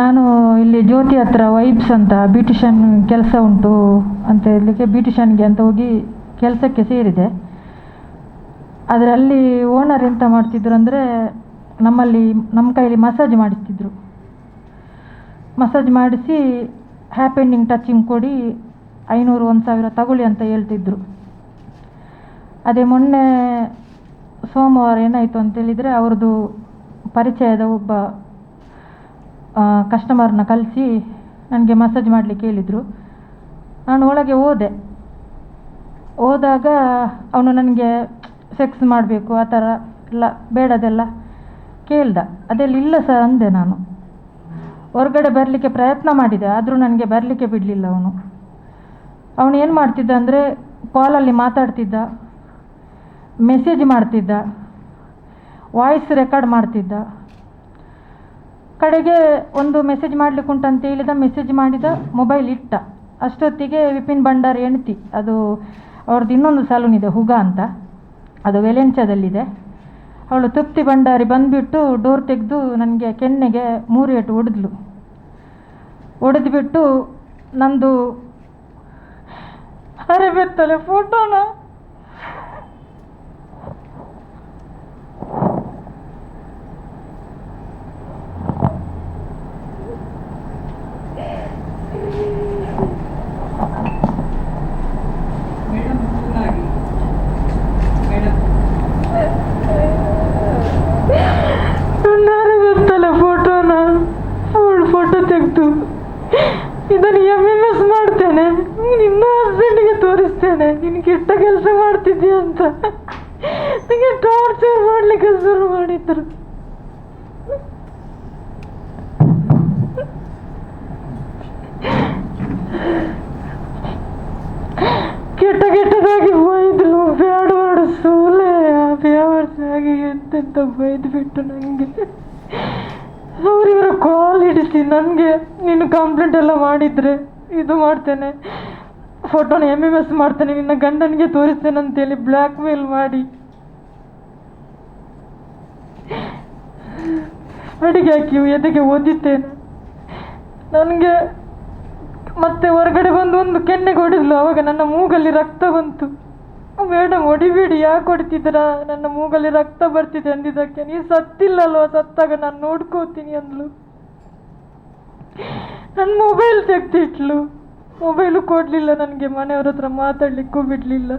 ನಾನು ಇಲ್ಲಿ ಜ್ಯೋತಿ ಹತ್ರ ವೈಬ್ಸ್ ಅಂತ ಬ್ಯೂಟಿಷನ್ ಕೆಲಸ ಉಂಟು ಅಂತ ಹೇಳಲಿಕ್ಕೆ ಬ್ಯೂಟಿಷನ್ಗೆ ಅಂತ ಹೋಗಿ ಕೆಲಸಕ್ಕೆ ಸೇರಿದೆ. ಅದರಲ್ಲಿ ಓನರ್ ಎಂತ ಮಾಡ್ತಿದ್ರು ಅಂದರೆ ನಮ್ಮಲ್ಲಿ ನಮ್ಮ ಕೈಯಲ್ಲಿ ಮಸಾಜ್ ಮಾಡಿಸ್ತಿದ್ರು. ಮಸಾಜ್ ಮಾಡಿಸಿ ಹ್ಯಾಪ್ ಎಂಡಿಂಗ್ ಟಚಿಂಗ್ ಕೊಡಿ ಐನೂರು ಒಂದು ಸಾವಿರ ತಗೊಳ್ಳಿ ಅಂತ ಹೇಳ್ತಿದ್ರು. ಅದೇ ಮೊನ್ನೆ ಸೋಮವಾರ ಏನಾಯಿತು ಅಂತೇಳಿದರೆ ಅವ್ರದ್ದು ಪರಿಚಯದ ಒಬ್ಬ ಕಸ್ಟಮರ್ನ ಕಳಿಸಿ ನನಗೆ ಮಸಾಜ್ ಮಾಡಲಿಕ್ಕೆ ಹೇಳಿದರು. ನಾನು ಒಳಗೆ ಹೋದೆ. ಹೋದಾಗ ಅವನು ನನಗೆ ಸೆಕ್ಸ್ ಮಾಡಬೇಕು, ಆ ಥರ ಎಲ್ಲ ಬೇಡದೆಲ್ಲ ಕೇಳ್ದ. ಅದೆಲ್ಲ ಇಲ್ಲ ಸರ್ ಅಂದೆ ನಾನು. ಹೊರಗಡೆ ಬರಲಿಕ್ಕೆ ಪ್ರಯತ್ನ ಮಾಡಿದೆ, ಆದರೂ ನನಗೆ ಬರಲಿಕ್ಕೆ ಬಿಡಲಿಲ್ಲ ಅವನು. ಅವನು ಏನು ಮಾಡ್ತಿದ್ದ ಅಂದರೆ ಕಾಲಲ್ಲಿ ಮಾತಾಡ್ತಿದ್ದ ಮೆಸೇಜ್ ಮಾಡ್ತಿದ್ದ ವಾಯ್ಸ್ ರೆಕಾರ್ಡ್ ಮಾಡ್ತಿದ್ದ. ಕಡೆಗೆ ಒಂದು ಮೆಸೇಜ್ ಮಾಡ್ಲಿಕ್ಕೆ ಉಂಟಂತ ಹೇಳಿದ ಮೆಸೇಜ್ ಮಾಡಿದ ಮೊಬೈಲ್ ಇಟ್ಟ. ಅಷ್ಟೊತ್ತಿಗೆ ವಿಪಿನ್ ಭಂಡಾರಿ ಹೆಂಡ್ತಿ, ಅದು ಅವ್ರದ್ದು ಇನ್ನೊಂದು ಸಲೂನ್ ಇದೆ, ಹುಗ ಅಂತ. ಅದು ವೆಲೆಂಚದಲ್ಲಿದೆ ಅವಳು ತೃಪ್ತಿ ಭಂಡಾರಿ ಬಂದುಬಿಟ್ಟು ಡೋರ್ ತೆಗೆದು ನನಗೆ ಕೆನ್ನೆಗೆ ಮೂರು ಏಟು ಹೊಡೆದ್ಲು ಹೊಡೆದ್ಬಿಟ್ಟು ನಂದು ಅರೆಬೆತ್ತಲೆ ಫೋಟೋನ ಮೇಡಮ್ ಚೆನ್ನಾಗಿ ಮೇಡಮ್ ನನ್ನ ಅರೆಬೆತ್ತಲೆ ಫೋಟೋನ ಅವಳು ಫೋಟೋ ತೆಗೆದು ಇದನ್ನು ಎಂ ಎಂ ಎಸ್ ಮಾಡ್ತೇನೆ ನಿನ್ನ ಹಸ್ಬೆಂಡ್ಗೆ ತೋರಿಸ್ತೇನೆ ನೀನು ಕೆಟ್ಟ ಕೆಲಸ ಮಾಡ್ತಿದ್ದೀಯ ಅಂತ. ನನಗೆ ಟಾರ್ಚರ್ ಮಾಡ್ಲಿಕ್ಕೆ ಶುರು ಮಾಡಿದ್ರು. ಕೆಟ್ಟ ಕೆಟ್ಟದಾಗಿ ಬೈದ್ರು. ಬ್ಯಾಡ ಬ್ಯಾಡ ಸೂಲೆ ಆಗಿ ಎಂತೆಂತ ಬೈದು ಬಿಟ್ಟು ನನಗೆ ಅವರಿವರ ಕಾಲ್ ಹಿಡಿಸಿ ನನಗೆ, ನೀನು ಕಂಪ್ಲೇಂಟ್ ಎಲ್ಲ ಮಾಡಿದರೆ ಇದು ಮಾಡ್ತೇನೆ. ಫೋಟೋನ ಎಂ ಎಂ ಎಸ್ ಮಾಡ್ತೇನೆ, ನಿನ್ನ ಗಂಡನಿಗೆ ತೋರಿಸ್ತೇನೆ ಅಂತೇಳಿ ಬ್ಲ್ಯಾಕ್ ಮೇಲ್ ಮಾಡಿ. ಅಡಿಗೆ ಹಾಕಿ ಎದೆಗೆ ಓದಿದ್ದೇನೆ ನನಗೆ ಮತ್ತೆ ಹೊರಗಡೆ ಬಂದು ಒಂದು ಕೆನ್ನೆಗೆ ಹೊಡೆದ್ಲು, ಅವಾಗ ನನ್ನ ಮೂಗಲ್ಲಿ ರಕ್ತ ಬಂತು. ಮೇಡಮ್ ಹೊಡಿಬೇಡಿ, ಯಾಕೆ ಹೊಡಿತಿದ್ದೀರಾ? ನನ್ನ ಮೂಗಲ್ಲಿ ರಕ್ತ ಬರ್ತಿದೆ ಅಂದಿದ್ದಕ್ಕೆ. ಸತ್ತಿಲ್ಲ ಸತ್ತಿಲ್ಲಲ್ವ? ಸತ್ತಾಗ ನಾನು ನೋಡ್ಕೋತೀನಿ ಅಂದ್ಲು. ನನ್ನ ಮೊಬೈಲ್ ತೆಗ್ದಿಟ್ಲು. ಮೊಬೈಲು ಕೊಡಲಿಲ್ಲ ನನಗೆ, ಮನೆಯವ್ರ ಹತ್ರ ಮಾತಾಡ್ಲಿಕ್ಕೂ ಬಿಡಲಿಲ್ಲ.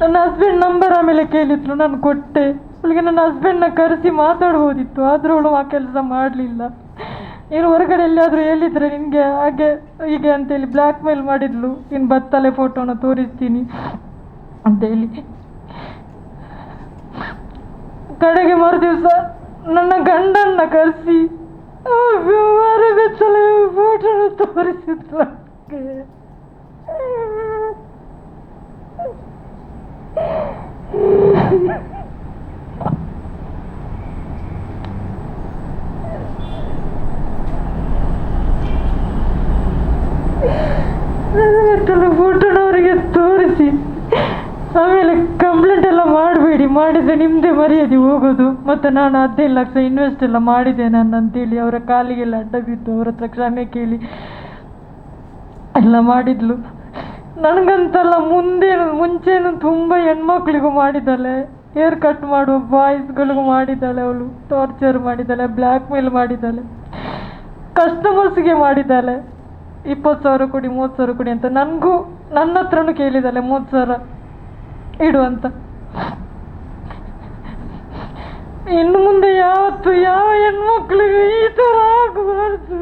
ನನ್ನ ಹಸ್ಬೆಂಡ್ ನಂಬರ್ ಆಮೇಲೆ ಕೇಳಿದ್ರು, ನಾನು ಕೊಟ್ಟೆ. ಅವಳಿಗೆ ನನ್ನ ಹಸ್ಬೆಂಡ್ನ ಕರೆಸಿ ಮಾತಾಡ್ಬೋದಿತ್ತು ಆದರೂ ಅವಳು ಆ ಕೆಲಸ ಮಾಡಲಿಲ್ಲ. ಏನು ಹೊರಗಡೆ ಎಲ್ಲಿಯಾದರೂ ಹೇಳಿದರೆ ನಿನಗೆ ಹಾಗೆ, ಹೀಗೆ ಅಂತೇಳಿ ಬ್ಲ್ಯಾಕ್ ಮೇಲ್ ಮಾಡಿದ್ಲು. ಇನ್ನು ಬತ್ತಲೆ ಫೋಟೋನ ತೋರಿಸ್ತೀನಿ ಅಂತೇಳಿ. ಕಡೆಗೆ ಮರು ದಿವಸ ನನ್ನ ಗಂಡನ್ನ ಕರೆಸಿ ಬೆಚ್ಚಲೆ ಫೋಟೋನ ತೋರಿಸಿದ್ರು ನನಗೆ. ನನ್ನ ಫೋಟೋನ ಅವರಿಗೆ ತೋರಿಸಿ ಆಮೇಲೆ ಕಂಪ್ಲೇಂಟ್ ಎಲ್ಲ ಮಾಡಿದರೆ ನಿಮ್ಮದೇ ಮರ್ಯಾದೆ ಹೋಗೋದು. ಮತ್ತು ನಾನು ಹದಿನೈದು ಲಕ್ಷ ಇನ್ವೆಸ್ಟ್ ಎಲ್ಲ ಮಾಡಿದೆ ನಾನು ಅಂತೇಳಿ ಅವರ ಕಾಲಿಗೆಲ್ಲ ಅಡ್ಡ ಬಿದ್ದು ಅವ್ರ ಹತ್ರ ಕ್ಷಮೆ ಕೇಳಿ ಎಲ್ಲ ಮಾಡಿದ್ಲು. ನನಗಂತಲ್ಲ ಮುಂದೇನು, ಮುಂಚೆನು ತುಂಬ ಹೆಣ್ಮಕ್ಳಿಗೂ ಮಾಡಿದ್ದಾಳೆ. ಹೇರ್ ಕಟ್ ಮಾಡುವ ಬಾಯ್ಸ್ಗಳಿಗೂ ಮಾಡಿದ್ದಾಳೆ ಅವಳು. ಟಾರ್ಚರ್ ಮಾಡಿದ್ದಾಳೆ ಬ್ಲ್ಯಾಕ್ ಮೇಲ್ ಮಾಡಿದ್ದಾಳೆ ಕಸ್ಟಮರ್ಸ್ಗೆ ಮಾಡಿದ್ದಾಳೆ. ಇಪ್ಪತ್ತು ಸಾವಿರ ಕೊಡಿ, ಮೂವತ್ತು ಸಾವಿರ ಕೊಡಿ ಅಂತ. ನನಗೂ ನನ್ನ ಹತ್ರನೂ ಕೇಳಿದ್ದಾಳೆ, ಮೂವತ್ತು ಸಾವಿರ ಇಡು ಅಂತ. ಇನ್ನು ಮುಂದೆ ಯಾವತ್ತು ಯಾವ ಹೆಣ್ಮಕ್ಳಿಗೂ ಈ ಥರ ಆಗಬಾರ್ದು.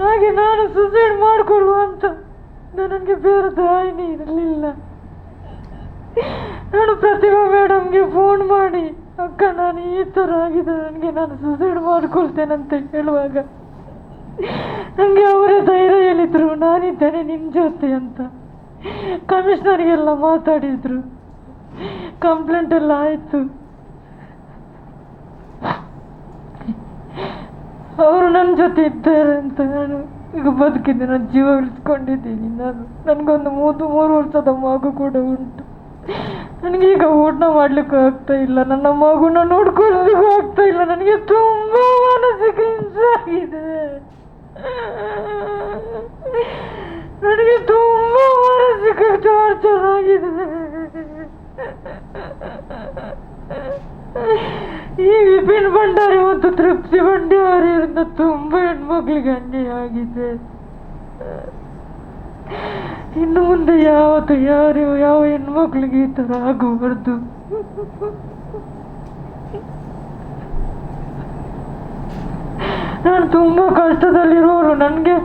ಹಾಗೆ ನಾನು ಸುಸೈಡ್ ಮಾಡಿಕೊಳ್ಳುವ ಅಂತ ನನಗೆ ಬೇರೆ ದಾಯಿನಿ ಇರಲಿಲ್ಲ. ನಾನು ಪ್ರತಿಭಾ ಮೇಡಮ್ಗೆ ಫೋನ್ ಮಾಡಿ, ಅಕ್ಕ, ನಾನು ಈ ಥರ ಆಗಿದೆ ನನಗೆ ನಾನು ಸುಸೈಡ್ ಮಾಡ್ಕೊಳ್ತೇನಂತ ಹೇಳುವಾಗ. ನನಗೆ ಅವರೇ ಧೈರ್ಯ ಹೇಳಿದರು ನಾನಿದ್ದೇನೆ ನಿಮ್ಮ ಜೊತೆ ಅಂತ. ಕಮಿಷನರ್ಗೆಲ್ಲ ಮಾತಾಡಿದ್ರು. ಕಂಪ್ಲೇಂಟ್ ಎಲ್ಲ ಆಯಿತು. ಅವರು ನನ್ನ ಜೊತೆ ಇದ್ದಾರೆ ಅಂತ ನಾನು ಈಗ ಬದುಕಿದ್ದೆ ನಾನು ಜೀವ ಉಳಿಸ್ಕೊಂಡಿದ್ದೀನಿ. ನಾನು, ನನಗೊಂದು ಮೂರು ಮೂರು ವರ್ಷದ ಮಗು ಕೂಡ ಉಂಟು. ನನಗೀಗ ಊಟ ಮಾಡ್ಲಿಕ್ಕೂ ಆಗ್ತಾ ಇಲ್ಲ. ನನ್ನ ಮಗುನ ನೋಡ್ಕೊಳ್ಳಿಕ್ಕೂ ಆಗ್ತಾ ಇಲ್ಲ. ನನಗೆ ತುಂಬಾ ಮಾನಸಿಕ ಹಿಂಸೆ ಆಗಿದೆ ನನಗೆ ತುಂಬಾ ಮಾನಸಿಕ ಟಾರ್ಚರ್ ಆಗಿದೆ ಈ ವಿಪಿನ್ ಭಂಡಾರಿ ಮತ್ತು ತೃಪ್ತಿ ಭಂಡಾರಿಯಿಂದ ತುಂಬಾ ಹೆಣ್ಮಕ್ಳಿಗೆ ಅನ್ಯಾಯ ಆಗಿದೆ ಇನ್ನು ಮುಂದೆ ಯಾವತ್ತು ಯಾರು, ಯಾವ ಹೆಣ್ಮಕ್ಳಿಗೆ ಈ ಥರ ಆಗಬಾರ್ದು. ನಾನು ತುಂಬ ಕಷ್ಟದಲ್ಲಿರೋರು, ನನಗೆ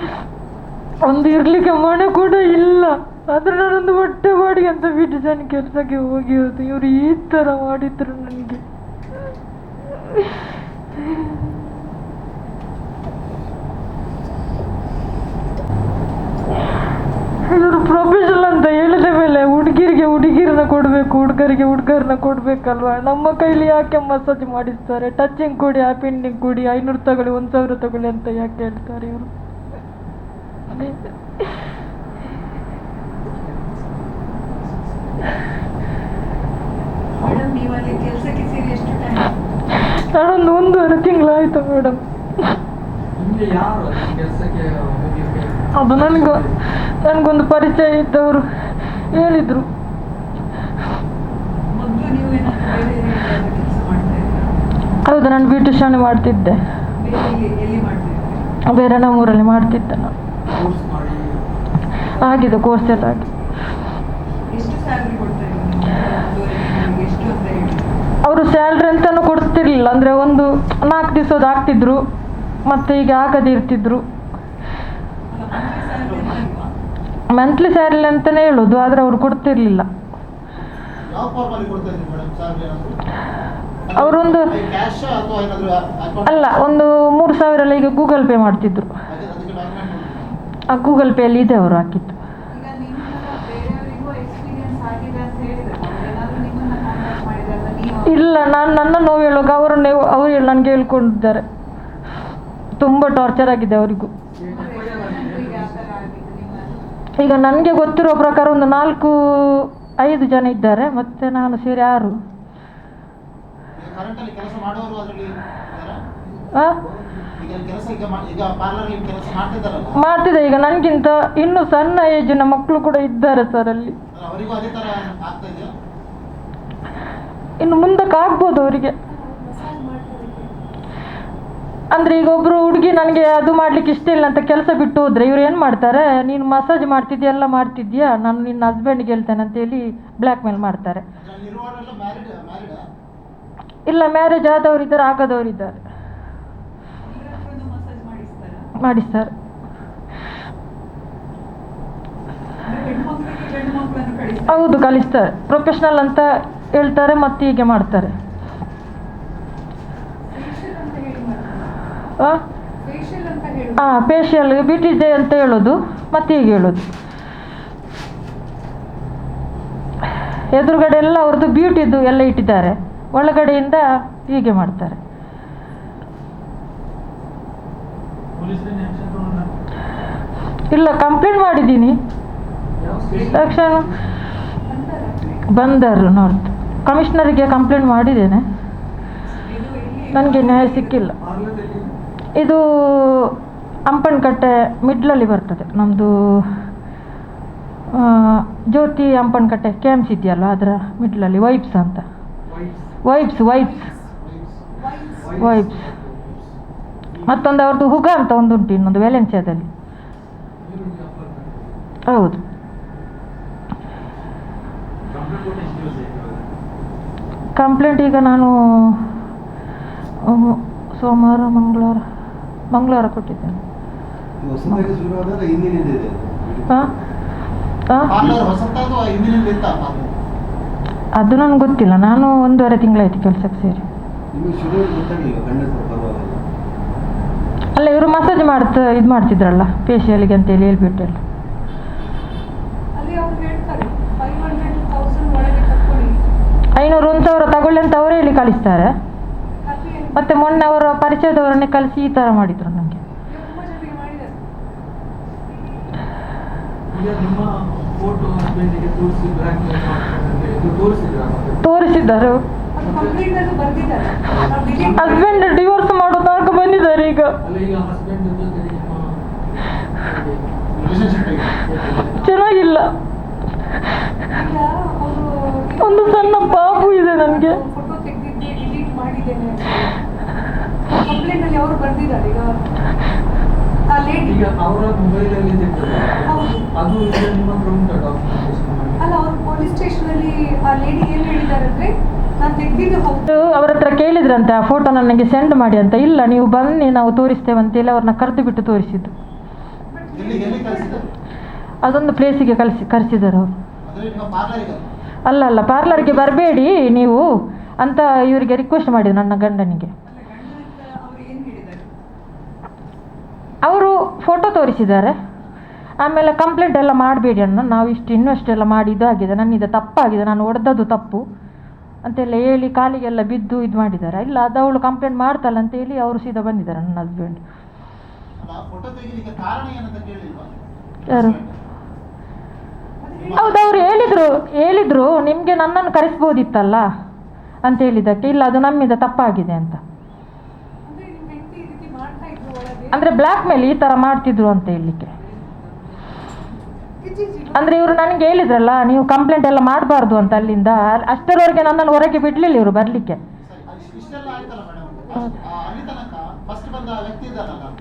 ಒಂದು ಇರ್ಲಿಕ್ಕೆ ಮನೆ ಕೂಡ ಇಲ್ಲ. ಆದ್ರೆ ನಾನೊಂದು ಹೊಟ್ಟೆ ಬಾಡಿಗೆ ಅಂತ ಬಿಟ್ಟು ಜನ ಕೆಲಸಕ್ಕೆ ಹೋಗಿರೋದು ಇವರು ಈ ಥರ ಮಾಡಿದ್ರು ನನಗೆ ಇವರು ಪ್ರೊಫೆಷನಲ್ ಅಂತ ಹೇಳಿದ ಮೇಲೆ ಹುಡುಗಿರಿಗೆ ಹುಡುಗಿರನ್ನ ಕೊಡಬೇಕು ಹುಡುಗರಿಗೆ ಹುಡುಗರನ್ನ ಕೊಡಬೇಕಲ್ವಾ? ನಮ್ಮ ಕೈಲಿ ಯಾಕೆ ಮಸಾಜ್ ಮಾಡಿಸ್ತಾರೆ? ಟಚಿಂಗ್ ಕೊಡಿ ಹ್ಯಾಪಿಂಡಿಂಗ್ ಕೊಡಿ ಐನೂರು ತಗೊಳ್ಳಿ ಒಂದು ಸಾವಿರ ತಗೊಳ್ಳಿ ಅಂತ ಯಾಕೆ ಹೇಳ್ತಾರೆ ಇವರು? ಮೇಡಮ್ ಒಂದೂವರೆ ತಿಂಗಳಾಯ್ತು ಮೇಡಮ್. ನಿಮ್ಗೆ ಯಾರು ಕೆಲಸಕ್ಕೆ ಹೋಗ್ಲಿಕ್ಕೆ? ಅದು ನನಗೆ ನನಗೊಂದು ಪರಿಚಯ ಇದ್ದವರು ಹೇಳಿದರು ಮೊದಲು ನೀವು ಏನಾದ್ರು ಬೇರೆ ಕೆಲಸ ಮಾಡ್ತಾ ಇದ್ರಾ ಹೌದು ನಾನು ಬ್ಯೂಟಿಷಿಯನ್ ಮಾಡ್ತಿದ್ದೆ. ಬೇರೆ ನಮ್ಮೂರಲ್ಲಿ ಮಾಡ್ತಿದ್ದೆ ನಾನು. ಆಗಿದೆ ಕೋರ್ಸ್ ಎಲ್ಲ ಆಗಿದೆ. ಅವರು ಸ್ಯಾಲ್ರಿ ಅಂತಲೂ ಕೊಡ್ತಿರ್ಲಿಲ್ಲ, ಅಂದರೆ ಒಂದು ನಾಲ್ಕು ದಿವಸದ ಆಗ್ತಿದ್ರು, ಮತ್ತೆ ಈಗ ಆಗದೆ ಇರ್ತಿದ್ರು. ಮಂತ್ಲಿ ಸ್ಯಾಲ್ರಿ ಅಂತಲೇ ಹೇಳೋದು, ಆದರೆ ಅವ್ರು ಕೊಡ್ತಿರ್ಲಿಲ್ಲ. ಅವರೊಂದು ಅಲ್ಲ ಒಂದು ಮೂರು ಸಾವಿರ ಎಲ್ಲ ಈಗ ಗೂಗಲ್ ಪೇ ಮಾಡ್ತಿದ್ರು. ಆ ಗೂಗಲ್ ಪೇಯಲ್ಲಿ ಇದೆ ಅವರು ಹಾಕಿದ್ದು. ಇಲ್ಲ ನಾನು ನನ್ನ ನೋವು ಹೇಳುವಾಗ ಅವರನ್ನೇ ಅವರು ನನಗೆ ಹೇಳ್ಕೊಂಡಿದ್ದಾರೆ. ತುಂಬ ಟಾರ್ಚರ್ ಆಗಿದೆ ಅವರಿಗೂ. ಈಗ ನನಗೆ ಗೊತ್ತಿರೋ ಪ್ರಕಾರ ಒಂದು ನಾಲ್ಕು ಐದು ಜನ ಇದ್ದಾರೆ. ಮತ್ತೆ ನಾನು ಸೇರಿ ಆರು. ಕೆಲಸ ಮಾಡೋರು ಅದರಲ್ಲಿ? ಆ? ಈಗ ನನಗಿಂತ ಇನ್ನು ಸಣ್ಣ ಏಜಿನ ಮಕ್ಕಳು ಕೂಡ ಇದ್ದಾರೆ ಸರ್ ಅಲ್ಲಿ ಇನ್ನು ಮುಂದಕ್ಕೆ ಆಗ್ಬೋದು ಅವರಿಗೆ. ಅಂದ್ರೆ ಈಗ ಒಬ್ಬರು ಹುಡುಗಿ ನನಗೆ ಅದು ಮಾಡ್ಲಿಕ್ಕೆ ಇಷ್ಟ ಇಲ್ಲ ಅಂತ ಕೆಲಸ ಬಿಟ್ಟು ಹೋದ್ರೆ ಇವ್ರು ಏನು ಮಾಡ್ತಾರೆ? ನೀನು ಮಸಾಜ್ ಮಾಡ್ತಿದ್ಯಾ ಎಲ್ಲ ಮಾಡ್ತಿದ್ಯಾ? ನಾನು ನಿನ್ನ ಹಸ್ಬೆಂಡ್ಗೆ ಹೇಳ್ತೇನೆ ಅಂತೇಳಿ ಬ್ಲ್ಯಾಕ್ ಮೇಲ್ ಮಾಡ್ತಾರೆ. ಇಲ್ಲ ಮ್ಯಾರೇಜ್ ಆದವರು ಇದ್ದಾರೆ, ಆಗದವರು ಇದ್ದಾರೆ. ಸರ್ ಹೌದು, ಕಲಿಸ್ತಾರೆ. ಪ್ರೊಫೆಷ್ನಲ್ ಅಂತ ಹೇಳ್ತಾರೆ, ಮತ್ತೆ ಹೀಗೆ ಮಾಡ್ತಾರೆ. ಹಾಂ ಫೇಶಿಯಲ್ ಬ್ಯೂಟಿ ಡೇ ಅಂತ ಹೇಳೋದು, ಮತ್ತೆ ಹೀಗೆ ಹೇಳೋದು. ಎದುರುಗಡೆ ಎಲ್ಲ ಅವ್ರದ್ದು ಬ್ಯೂಟಿದು ಎಲ್ಲ ಇಟ್ಟಿದ್ದಾರೆ. ಒಳಗಡೆಯಿಂದ ಹೀಗೆ ಮಾಡ್ತಾರೆ. ಇಲ್ಲ ಕಂಪ್ಲೇಂಟ್ ಮಾಡಿದ್ದೀನಿ. ತಕ್ಷಣ ಬಂದರು ನಾರ್ತ್ ಕಮಿಷನರಿಗೆ ಕಂಪ್ಲೇಂಟ್ ಮಾಡಿದ್ದೇನೆ. ನನಗೆ ನ್ಯಾಯ ಸಿಕ್ಕಿಲ್ಲ. ಇದು ಅಂಪನ್ಕಟ್ಟೆ ಮಿಡ್ಲಲ್ಲಿ ಬರ್ತದೆ. ನಮ್ಮದು Jyothi Ampankatte K M C ಇದೆಯಲ್ಲ ಅದರ ಮಿಡ್ಲಲ್ಲಿ ವೈಬ್ಸ್ ಅಂತ. ವೈಬ್ಸ್ ವೈಬ್ಸ್ ವೈಬ್ಸ್ ಮತ್ತೊಂದು ಅವ್ರದ್ದು ಹುಗ ಅಂತ ಒಂದು ಉಂಟು ಇನ್ನೊಂದು ವ್ಯಾಲೆನ್ಸಿಯಾದಲ್ಲಿ ಹೌದು. ಕಂಪ್ಲೇಂಟ್ ಈಗ ನಾನು ಸೋಮವಾರ ಮಂಗಳವಾರ ಮಂಗಳವಾರ ಕೊಟ್ಟಿದ್ದೇನೆ. ಹಾಂ ಹಾಂ ಅದು ನನಗೆ ಗೊತ್ತಿಲ್ಲ. ನಾನು ಒಂದೂವರೆ ತಿಂಗಳಾಯ್ತು ಕೆಲಸಕ್ಕೆ ಸೇರಿ. ಅಲ್ಲ ಇವರು ಮಸಾಜ್ ಮಾಡ್ತಾ ಇದು ಮಾಡ್ತಿದ್ರಲ್ಲ ಫೇಶಿಯಲ್ಗೆ ಅಂತೇಳಿ ಹೇಳಿ ಅಲ್ಲಿ ಅವ್ರು ಹೇಳ್ತಾರೆ ಫೈವ್ ಹಂಡ್ರೆಡ್ ತೌಸಂಡ್ ಒಳಗೆ ತಕ್ಕೊಳ್ಳಿ ಐನೂರು ಒಂದು ಸಾವಿರ ತಗೊಳ್ಳಿ ಅಂತ ಅವರೇ ಹೇಳಿ ಕಳಿಸ್ತಾರೆ. ಮತ್ತೆ ಮೊನ್ನೆ ಅವರ ಪರಿಚಯದವರನ್ನೇ ಕಳಿಸಿ ಈ ಥರ ಮಾಡಿದರು ನನಗೆ. ನಿಮ್ಮ ಫೋಟೋ ಜನರಿಗೆ ಮಾಡಿದ್ದಾರೆ. ಈಗ ನಿಮ್ಮ ಫೋಟೋ ಹಸ್ಬೆಂಡಿಗೆ ತೋರಿಸಿ ತೋರಿಸಿದ್ದಾರೆ. ಹಸ್ಬೆಂಡ್ ಡಿವೋರ್ಸ್ ಮಾಡೋ ತನಕ ಬಂದಿದ್ದಾರೆ ಈಗ. ಚೆನ್ನಾಗಿಲ್ಲ. ಒಂದು ಸಣ್ಣ ಪಾಪು ಇದೆ ನನಗೆ. ಫೋಟೋ ತೆಗೆದಿದ್ದೆ ಡಿಲೀಟ್ ಮಾಡಿದ್ದೇನೆ ಕಂಪ್ಲೇಂಟ್ ಅಲ್ಲಿ ಅವರು ಬರ್ದಿದ್ದಾರೆ ಈಗ. ಆ ಈಗ ಅವರ ಮೊಬೈಲ್ ಅಲ್ಲಿ ತೆಗ್ದದ್ದು. ಅದು ನಿಮ್ಮ ಹತ್ರ ಉಂಟಾ ಡಾಕ್ಯುಮೆಂಟೇಶನ್ ಮಾಡಿ ಅಲ್ಲ ಅವ್ರು ಪೊಲೀಸ್ ಸ್ಟೇಷನ್ ಅಲ್ಲಿ ಆ ಲೇಡಿ ಏನ್ ಹೇಳಿದ್ದಾರೆ ಅಂದ್ರೆ ನಾನು ತೆಗ್ದಿದ್ದು ಹೌದು. ಅವ್ರ ಹತ್ರ ಕೇಳಿದ್ರಂತೆ ಆ ಫೋಟೋ ನನಗೆ ಸೆಂಡ್ ಮಾಡಿ ಅಂತ. ಇಲ್ಲ ನೀವು ಬನ್ನಿ ನಾವು ತೋರಿಸ್ತೇವೆ ಅಂತೇಳಿ ಅವ್ರನ್ನ ಕರೆದು ಬಿಟ್ಟು ತೋರಿಸಿದ್ದು. ಅದೊಂದು ಪ್ಲೇಸಿಗೆ ಕಳಿಸಿ ಕರೆಸಿದ್ದಾರೆ ಅವರು. ಅಲ್ಲ ಅಲ್ಲ ಪಾರ್ಲರ್ಗೆ ಬರಬೇಡಿ ನೀವು ಅಂತ ಇವರಿಗೆ ರಿಕ್ವೆಸ್ಟ್ ಮಾಡಿದ್ರು ನನ್ನ ಗಂಡನಿಗೆ. ಅವ್ರು ಏನ್ ಹೇಳಿದ್ದಾರೆ? ಅವರು ಫೋಟೋ ತೋರಿಸಿದ್ದಾರೆ. ಆಮೇಲೆ ಕಂಪ್ಲೇಂಟ್ ಎಲ್ಲ ಮಾಡಬೇಡಿ ಅಣ್ಣ. ನಾವು ಇಷ್ಟು ಇನ್ವೆಸ್ಟ್ ಎಲ್ಲ ಮಾಡಿ ಇದಾಗಿದೆ. ನನ್ನಿಂದ ತಪ್ಪಾಗಿದೆ. ನಾನು ಹೊಡೆದದ್ದು ತಪ್ಪು. ಅಂತೆಲ್ಲ ಹೇಳಿ ಕಾಲಿಗೆಲ್ಲ ಬಿದ್ದು ಇದು ಮಾಡಿದ್ದಾರೆ ಇಲ್ಲ ಅದು ಅವಳು ಕಂಪ್ಲೇಂಟ್ ಮಾಡ್ತಾಳೆ ಅಂತ ಹೇಳಿ ಅವರು ಸೀದಾ ಬಂದಿದ್ದಾರೆ ನನ್ನ ಹಸ್ಬೆಂಡ್ ಯಾರು? ಹೌದು ಅವ್ರು ಹೇಳಿದ್ರು. ಹೇಳಿದ್ರು ನಿಮಗೆ ನನ್ನನ್ನು ಕರೆಸ್ಬೋದಿತ್ತಲ್ಲ ಅಂತ ಹೇಳಿದ್ದಕ್ಕೆ. ಇಲ್ಲ ಅದು ನಮ್ಮಿಂದ ತಪ್ಪಾಗಿದೆ ಅಂತ. ಅಂದ್ರೆ ಬ್ಲ್ಯಾಕ್ ಮೇಲೆ ಈ ಥರ ಮಾಡ್ತಿದ್ರು ಅಂತ ಹೇಳಲಿಕ್ಕೆ. ಅಂದರೆ ಇವರು ನನಗೆ ಹೇಳಿದ್ರಲ್ಲ, ನೀವು ಕಂಪ್ಲೇಂಟ್ ಎಲ್ಲ ಮಾಡಬಾರ್ದು ಅಂತ ಅಲ್ಲಿಂದ. ಅಲ್- ಅಷ್ಟರವರೆಗೆ ನನ್ನನ್ನು ಹೊರಗೆ ಬಿಡಲಿಲ್ಲ ಇವರು ಬರಲಿಕ್ಕೆ.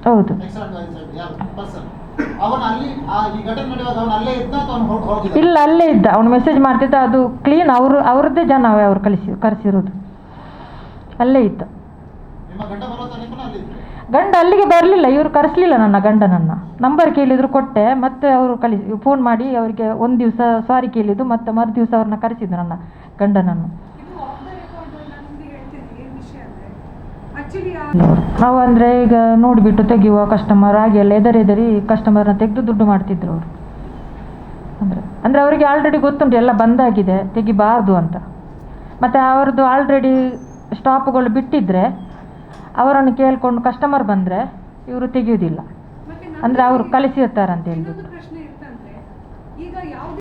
ಹೌದು. ಇಲ್ಲ, ಅಲ್ಲೇ ಇದ್ದ. ಅವನು ಮೆಸೇಜ್ ಮಾಡ್ತಿದ್ದ, ಅದು ಕ್ಲೀನ್ ಅವರು, ಅವ್ರದ್ದೇ ಜನವೇ ಅವ್ರು ಕಳಿಸಿ, ಕರೆಸಿರೋದು. ಅಲ್ಲೇ ಇದ್ದ. ಗಂಡ ಅಲ್ಲಿಗೆ ಬರಲಿಲ್ಲ, ಇವರು ಕರೆಸಲಿಲ್ಲ ನನ್ನ ಗಂಡನನ್ನು. ನಂಬರ್ ಕೇಳಿದ್ರು ಕೊಟ್ಟೆ, ಮತ್ತೆ ಅವರು ಕಳಿಸಿ ಫೋನ್ ಮಾಡಿ ಅವರಿಗೆ ಒಂದು ದಿವಸ ಸಾರಿ ಕೇಳಿದ್ದು, ಮತ್ತೆ ಮರು ದಿವಸ ಅವ್ರನ್ನ ಕರೆಸಿದ್ದು ನನ್ನ ಗಂಡನನ್ನು. ನಾವು ಅಂದರೆ ಈಗ ನೋಡಿಬಿಟ್ಟು ತೆಗೆಯುವ ಕಸ್ಟಮರ್ ಹಾಗೆ ಎಲ್ಲ ಎದರೆದರಿ ಕಸ್ಟಮರ್ನ ತೆಗೆದು ದುಡ್ಡು ಮಾಡ್ತಿದ್ರು ಅವರು. ಅಂದರೆ ಅಂದರೆ ಅವರಿಗೆ ಆಲ್ರೆಡಿ ಗೊತ್ತುಂಟು, ಎಲ್ಲ ಬಂದಾಗಿದೆ ತೆಗಿಬಾರ್ದು ಅಂತ. ಮತ್ತು ಅವರದ್ದು ಆಲ್ರೆಡಿ ಸ್ಟಾಪ್ಗಳು ಬಿಟ್ಟಿದ್ದರೆ ಅವರನ್ನು ಕೇಳ್ಕೊಂಡು ಕಸ್ಟಮರ್ ಬಂದರೆ ಇವರು ತೆಗೆಯೋದಿಲ್ಲ. ಅಂದರೆ ಅವರು ಕಳಿಸಿರ್ತಾರೆ ಅಂತ ಹೇಳ್ಬಿಟ್ಟು.